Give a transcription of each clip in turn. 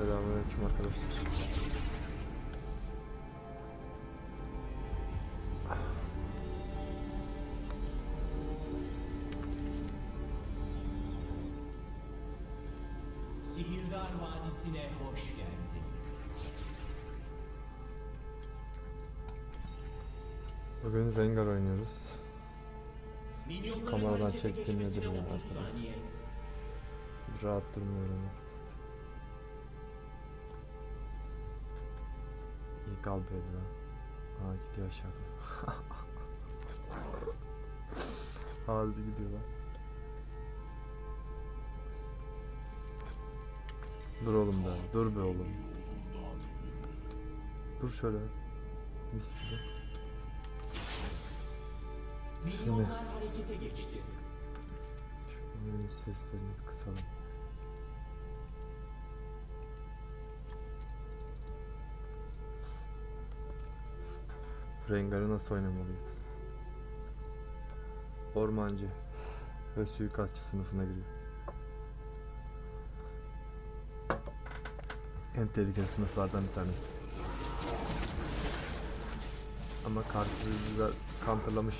Selamünaleyküm arkadaşlar. Sihirdar Vadisi'ne hoş geldin. Bugün Rengar oynuyoruz. Minyonların kameradan çektiğim nedir ya 30 arkadaş? saniye. Bir rahat durmuyorum. İyi kalp ediyor. Ha gidiyor aşağıda. Harbi gidiyorlar. Dur oğlum be. Dur be oğlum. Dur şöyle. Mis gibi. Şu oyun seslerini kısalım. Rengar'ı nasıl oynamalıyız? Ormancı ve suikastçı sınıfına giriyor. En tehlikeli sınıflardan bir tanesi. Ama karşısı güzel counterlamış.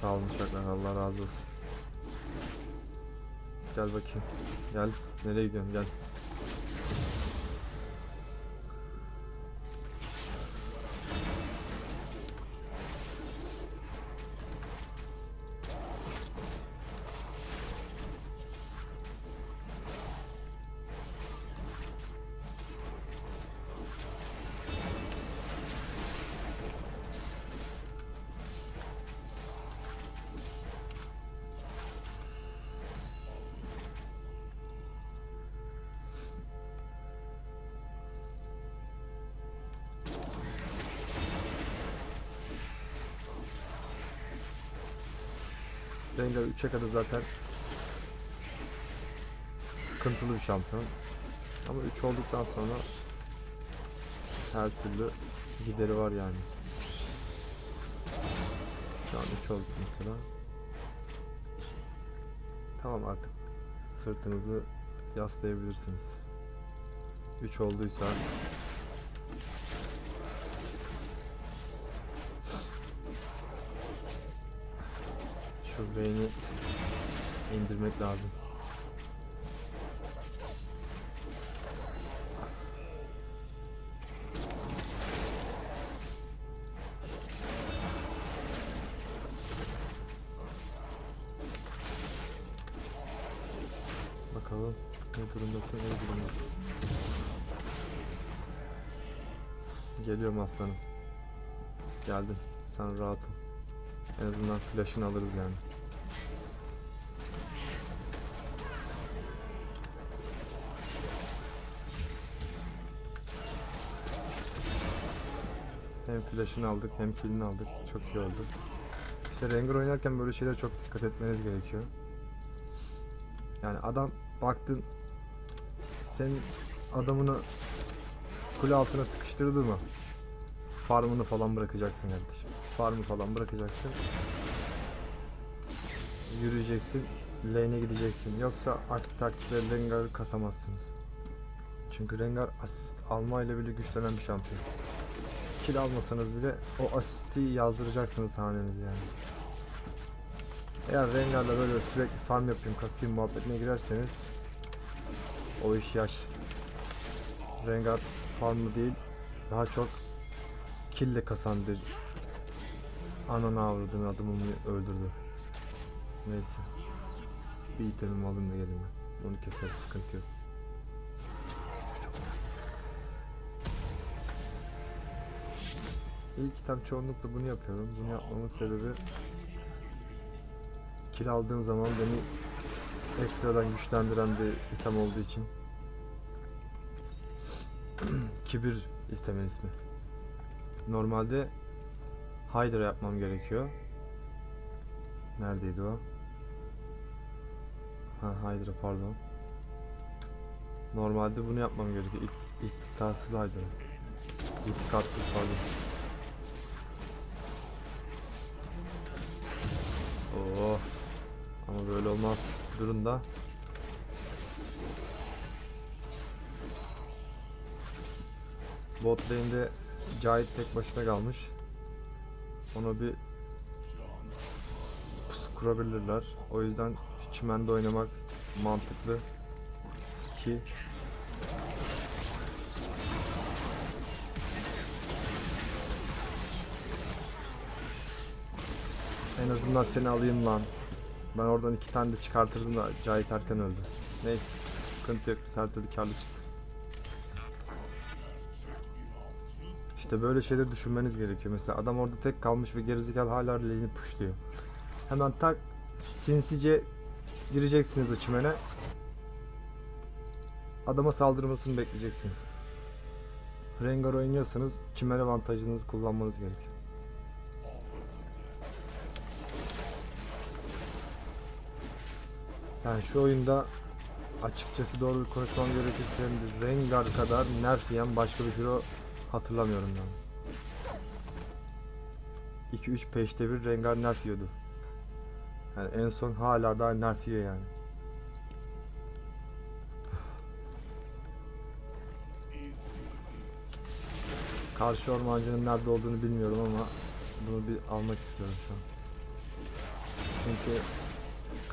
Sağ olun uşaklar Allah razı olsun. Gel bakayım. Gel. Nereye gidiyorsun? Gel. Rengar 3'e kadar zaten sıkıntılı bir şampiyon. Ama 3 olduktan sonra her türlü gideri var yani. Şu an 3 olduk mesela. Tamam artık sırtınızı yaslayabilirsiniz. 3 olduysa Şu indirmek lazım. Bakalım ne durumdasın, ne durumdasın. Geliyorum aslanım. Geldim. Sen rahat ol. En azından flash'ını alırız yani. Flash'ını aldık hem kill'ini aldık. Çok iyi oldu. İşte Rengar oynarken böyle şeylere çok dikkat etmeniz gerekiyor. Yani adam baktın senin adamını kule altına sıkıştırdı mı? Farmını falan bırakacaksın kardeşim. Farmı falan bırakacaksın. Yürüyeceksin. Lane'e gideceksin. Yoksa aksi takdirde Rengar'ı kasamazsınız. Çünkü Rengar asist almayla bile güçlenen bir şampiyon. Kill almasanız bile o asisti yazdıracaksınız hanenize yani. Eğer Rengar'la böyle sürekli farm yapayım, kasayım muhabbetine girerseniz o iş yaş. Rengar farmı değil, daha çok kille kasan bir ananı avradını adamımı öldürdü. Neyse. Bir itemimi alayım da geleyim ben. Onu keser sıkıntı yok. İlk item çoğunlukla bunu yapıyorum. Bunu yapmamın sebebi kill aldığım zaman beni ekstradan güçlendiren bir item olduğu için. Kibir istemen ismi. Normalde Hydra yapmam gerekiyor. Neredeydi o? Ha Hydra pardon. Normalde bunu yapmam gerekiyor. İk, iktitarsız Hydra. İtikatsız pardon. Oo. Ama böyle olmaz. Durun da. Bot lane'de Cahit tek başına kalmış. Ona bir pusu kurabilirler. O yüzden çimende oynamak mantıklı ki En azından seni alayım lan. Ben oradan iki tane de çıkartırdım da Cahit erken öldü. Neyse sıkıntı yok biz her türlü karlı çıktık. İşte böyle şeyleri düşünmeniz gerekiyor. Mesela adam orada tek kalmış ve gerizekalı hala lane'i pushluyor. Hemen tak sinsice gireceksiniz o çimene. Adama saldırmasını bekleyeceksiniz. Rengar oynuyorsanız çimen avantajınızı kullanmanız gerekiyor. Yani şu oyunda açıkçası doğru konuşmam gerekirse Rengar kadar nerf başka bir hero hatırlamıyorum yani. 2-3 peşte bir Rengar nerf. Yani en son hala daha nerf yani. Karşı ormancının nerede olduğunu bilmiyorum ama bunu bir almak istiyorum şu an. Çünkü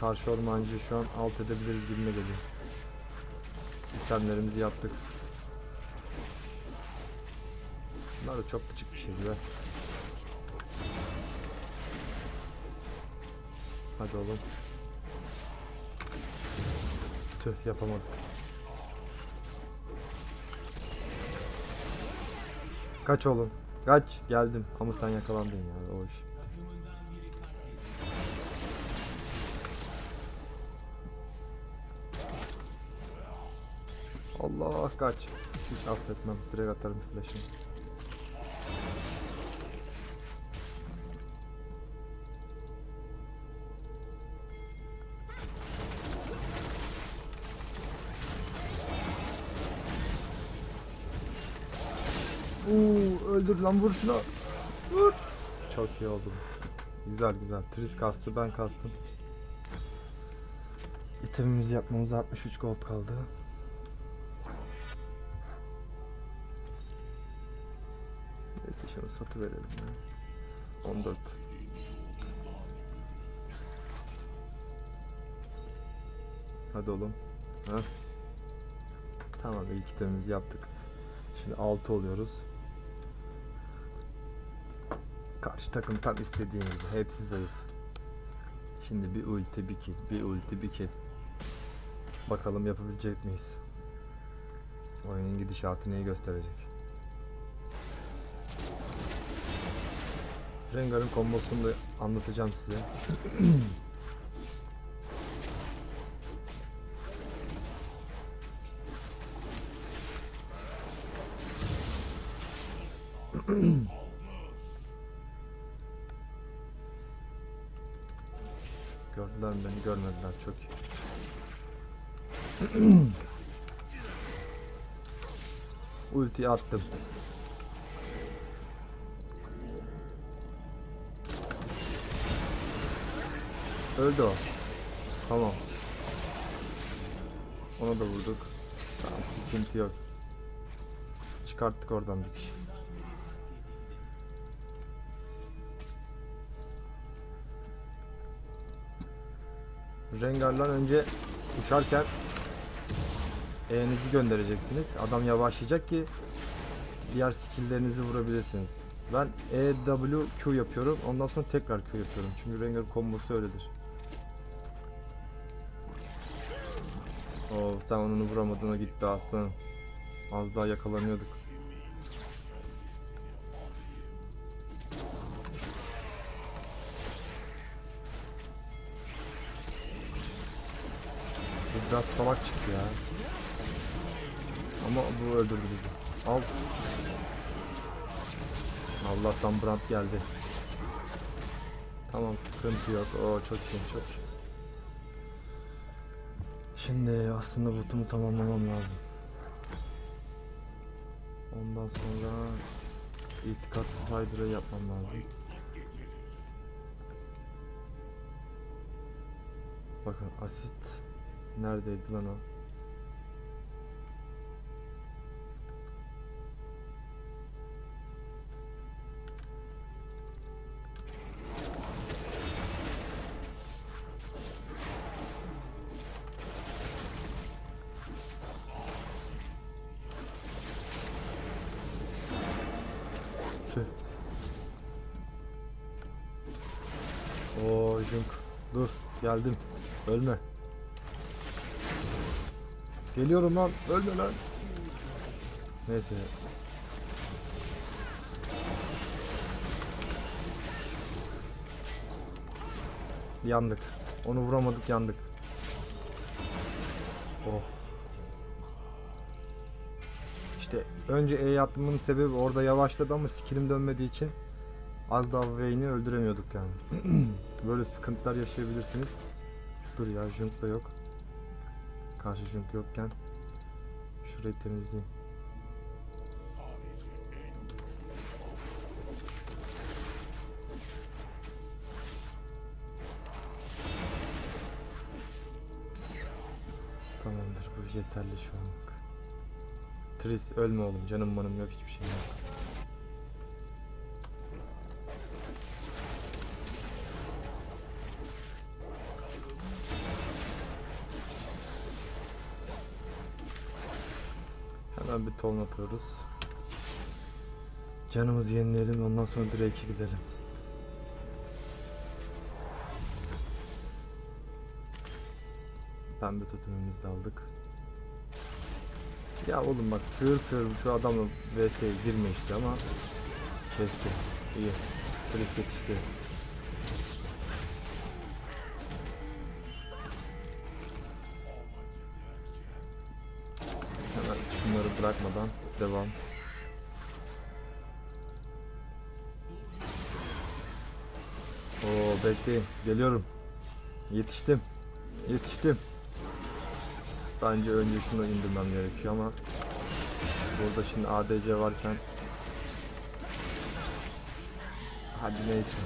karşı ormancı şu an alt edebiliriz gibime geliyor. İtemlerimizi yaptık. Bunlar da çok küçük bir şey be. Hadi oğlum. Tüh yapamadık. Kaç oğlum. Kaç. Geldim. Ama sen yakalandın ya. O iş. Allah kaç. Hiç affetmem. Direkt atarım flash'ını. Uuu öldür lan vur şuna. Vur. Çok iyi oldu. Güzel güzel. Tris kastı ben kastım. İtemimizi yapmamıza 63 gold kaldı. Hadi oğlum. Ha? Tamam ilk itemimizi yaptık. Şimdi 6 oluyoruz. Karşı takım tam istediğim gibi. Hepsi zayıf. Şimdi bir ulti bir kill, bir ulti bir kill. Bakalım yapabilecek miyiz? Oyunun gidişatı neyi gösterecek? Rengar'ın kombosunu da anlatacağım size. Ulti attım. Öldü o. Tamam. Ona da vurduk. Tamam sıkıntı yok. Çıkarttık oradan bir kişi. Rengar'dan önce uçarken E'nizi göndereceksiniz. Adam yavaşlayacak ki diğer skill'lerinizi vurabilirsiniz. Ben E, W, Q yapıyorum. Ondan sonra tekrar Q yapıyorum. Çünkü Rengar kombosu öyledir. Oh sen onu vuramadığına gitti aslanım. Az daha yakalanıyorduk. Bu biraz salak çıktı ya. Ama bu öldürdü bizi. Al. Allah'tan Brand geldi. Tamam sıkıntı yok. Oo çok iyi çok iyi. Şimdi aslında botumu tamamlamam lazım. Ondan sonra itikatsız Hydra'yı yapmam lazım. Bakın asist neredeydi lan o? Dur geldim. Ölme. Geliyorum lan. Ölme lan. Neyse. Yandık. Onu vuramadık yandık. Oh. İşte önce E'ye atmamın sebebi orada yavaşladı ama skillim dönmediği için az daha Vayne'i öldüremiyorduk yani. Böyle sıkıntılar yaşayabilirsiniz. Dur ya Junk da yok. Karşı Junk yokken şurayı temizleyeyim. Tamamdır bu yeterli şu anlık. Tris ölme oğlum canım manım yok hiçbir şey ton atıyoruz. Canımızı yenileyelim ondan sonra Drake'e gidelim. Pembe totemimizi de aldık. Ya oğlum bak sığır sığır şu adamla vs'ye girme işte ama kesti. İyi. Polis yetişti. Bekleyin. Geliyorum. Yetiştim. Yetiştim. Bence önce şunu indirmem gerekiyor ama burada şimdi ADC varken hadi neyse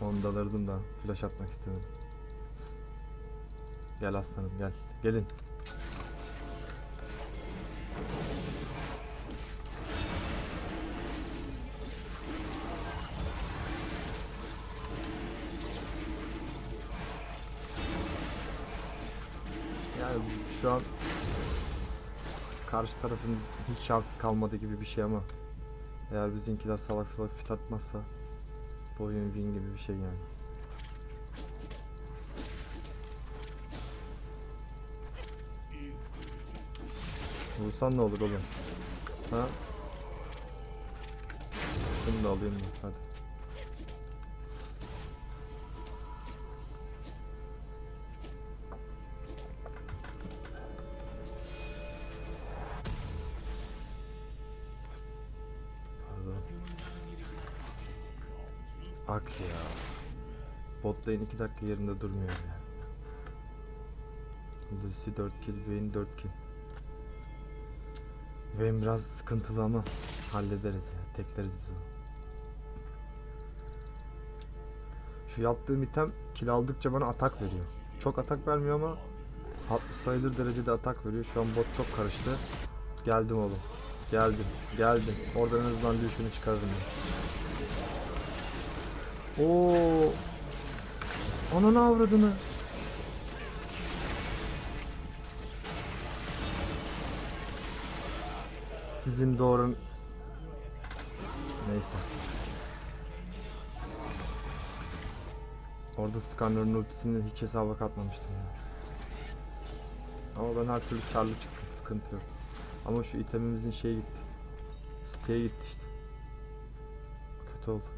onu da alırdım da flash atmak istemedim gel aslanım gel gelin karşı tarafımız hiç şansı kalmadı gibi bir şey ama eğer bizimkiler salak salak fit atmazsa bu oyun win gibi bir şey yani. Vursan ne olur oğlum? Ha? Şunu da alayım hadi. Bot lane 2 dakika yerinde durmuyor ya. Lucy 4 kill, Vayne 4 kill. Vayne biraz sıkıntılı ama hallederiz ya. Tekleriz biz onu. Şu yaptığım item kill aldıkça bana atak veriyor. Çok atak vermiyor ama hatlı sayılır derecede atak veriyor. Şu an bot çok karıştı. Geldim oğlum. Geldim. Geldim. Oradan en azından düşünü çıkarırım. ben. Oo. Ananı avradını. Sizin doğru... Neyse. Orada Scanner'ın ultisini hiç hesaba katmamıştım ya. Ama ben her türlü karlı çıktım. Sıkıntı yok. Ama şu itemimizin şeyi gitti. Siteye gitti işte. Kötü oldu.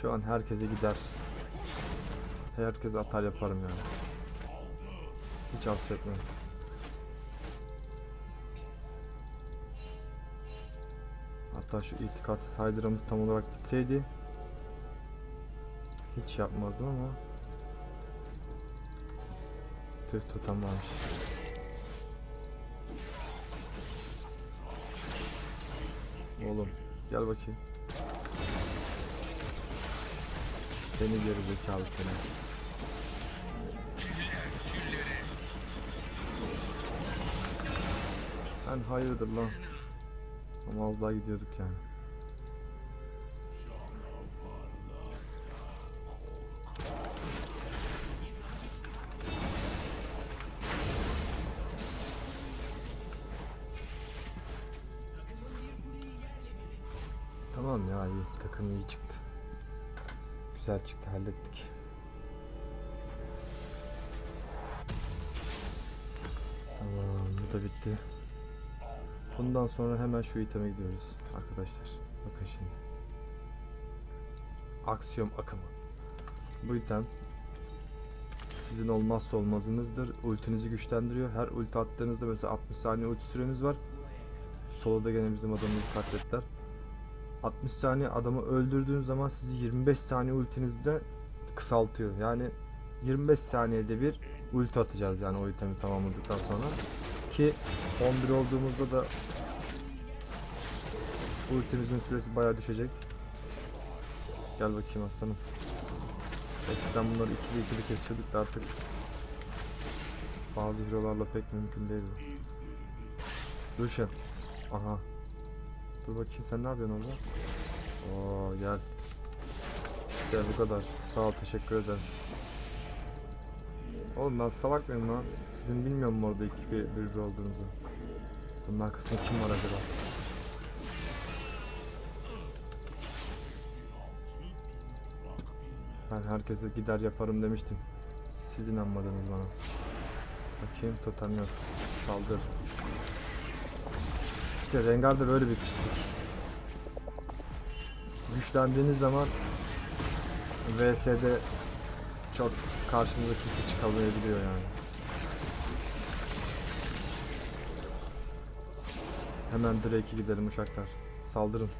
Şu an herkese gider. Herkese atar yaparım yani. Hiç affetmem. Hatta şu itikatsız Hydra'mız tam olarak bitseydi hiç yapmazdım ama Tüh totem varmış. Oğlum gel bakayım. Seni geri zekalı seni. Sen hayırdır lan? Ama az daha gidiyorduk yani. Tamam ya iyi. Takım iyi çıktı. Güzel çıktı hallettik. Tamam bu da bitti. Bundan sonra hemen şu iteme gidiyoruz arkadaşlar. Bakın şimdi. Aksiyon akımı. Bu item sizin olmazsa olmazınızdır. Ultinizi güçlendiriyor. Her ulti attığınızda mesela 60 saniye ulti süreniz var. Solda gene bizim adamımızı katlettiler. 60 saniye adamı öldürdüğün zaman sizi 25 saniye ultinizde kısaltıyor. Yani 25 saniyede bir ulti atacağız yani o itemi tamamladıktan sonra. Ki 11 olduğumuzda da ultimizin süresi bayağı düşecek. Gel bakayım aslanım. Eskiden bunları ikili ikili kesiyorduk da artık bazı hero'larla pek mümkün değil bu. Lucian. Aha. Dur bakayım sen ne yapıyorsun orada? Oo gel. Gel bu kadar. Sağ ol teşekkür ederim. Oğlum ben salak mıyım lan? Sizin bilmiyor mu orada iki bir, bir, bir olduğunuzu? Bunun arkasında kim var acaba? Ben herkese gider yaparım demiştim. Siz inanmadınız bana. Bakayım totem yok. Saldır. İşte Rengar da böyle bir pislik. Güçlendiğiniz zaman VS'de çok karşınıza kimse çıkamayabiliyor yani. Hemen Drake'e gidelim uşaklar. Saldırın.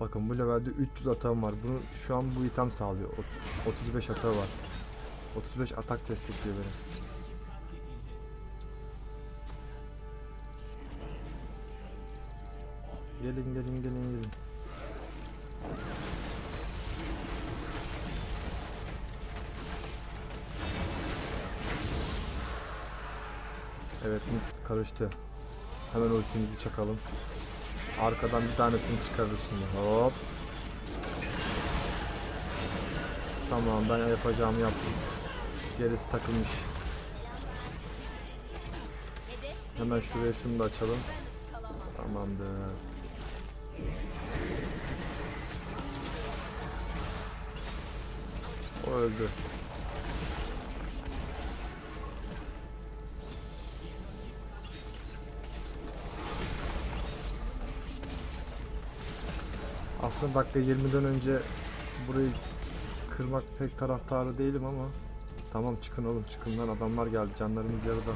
Bakın bu levelde 300 atağım var. Bunu şu an bu item sağlıyor. Ot- 35 atağı var. 35 atak destekliyor beni. Gelin gelin gelin gelin. Evet karıştı. Hemen ultimizi çakalım. Arkadan bir tanesini çıkarırız şimdi. Hop. Tamam ben yapacağımı yaptım. Gerisi takılmış. Hemen şuraya şunu da açalım. Tamamdır. O öldü. Aslında dakika 20'den önce burayı kırmak pek taraftarı değilim ama Tamam çıkın oğlum çıkın lan adamlar geldi canlarımız yarıda.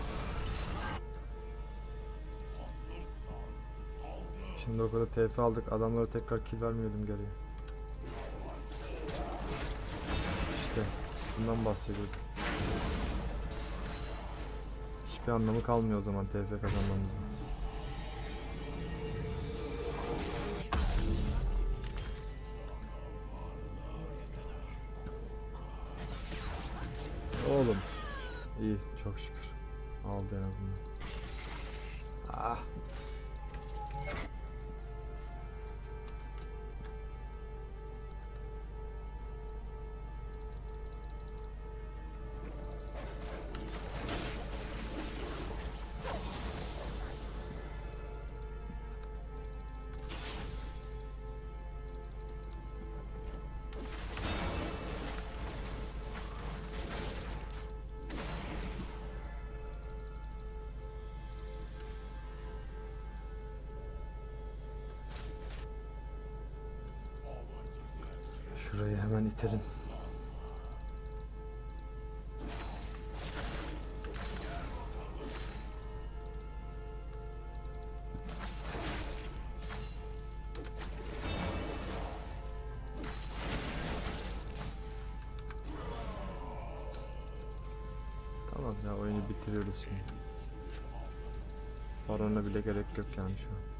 Şimdi o kadar TF aldık adamlara tekrar kill vermeyelim geriye. Bundan bahsediyordum. Hiçbir anlamı kalmıyor o zaman TF kazanmamızın. Oğlum. İyi çok şükür. Aldı en azından. Ah. Şurayı hemen itelim. Tamam ya oyunu bitiriyoruz şimdi. Barona bile gerek yok yani şu an.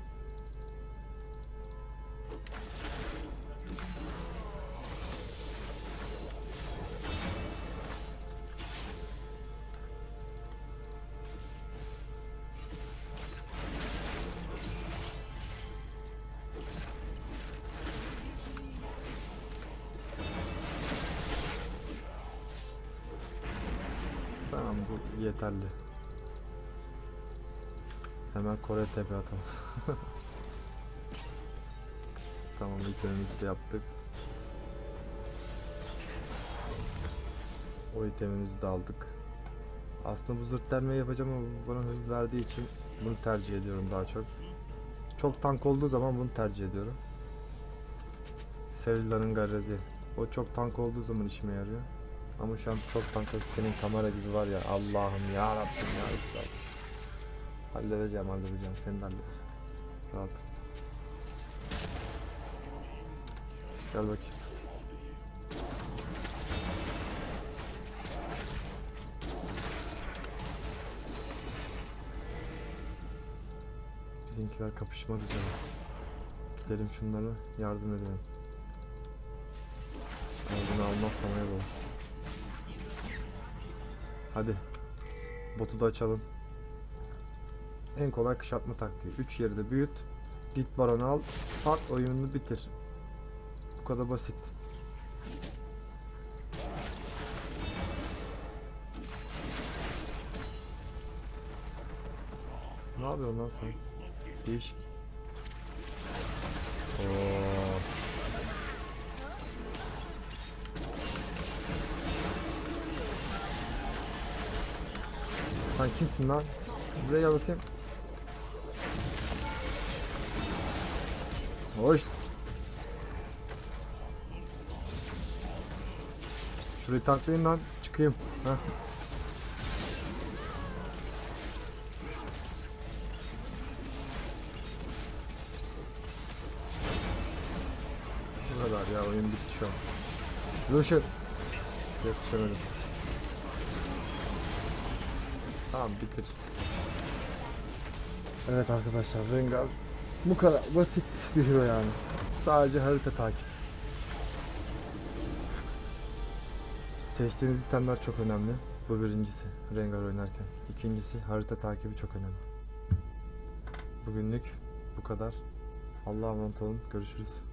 Tepe atalım. tamam itemimizi de yaptık. O itemimizi de aldık. Aslında bu zırt delmeyi yapacağım ama bana hız verdiği için bunu tercih ediyorum daha çok. Çok tank olduğu zaman bunu tercih ediyorum. Serilla'nın garezi. O çok tank olduğu zaman işime yarıyor. Ama şu an çok tank. Senin kamera gibi var ya Allah'ım ya Rabbim ya Resulallah. Halledeceğim halledeceğim seni de halledeceğim. Rahat. Gel bakayım. Bizimkiler kapışmak üzere. Gidelim şunlara yardım edelim. Aldığını almazsam ayıp olur. Hadi. Botu da açalım. En kolay kışatma taktiği. 3 yeri de büyüt. Git baronu al. At oyununu bitir. Bu kadar basit. Ne yapıyorsun lan sen? Değişik. Oo. Sen kimsin lan? Buraya bakayım. Hoş. Şurayı tanklayın lan. Çıkayım. Heh. Bu kadar ya oyun bitti şu an. Lucian. Yetişemedim. Tamam bitir. Evet arkadaşlar Rengar bu kadar basit bir hero yani. Sadece harita takip. Seçtiğiniz itemler çok önemli. Bu birincisi Rengar oynarken. İkincisi harita takibi çok önemli. Bugünlük bu kadar. Allah'a emanet olun. Görüşürüz.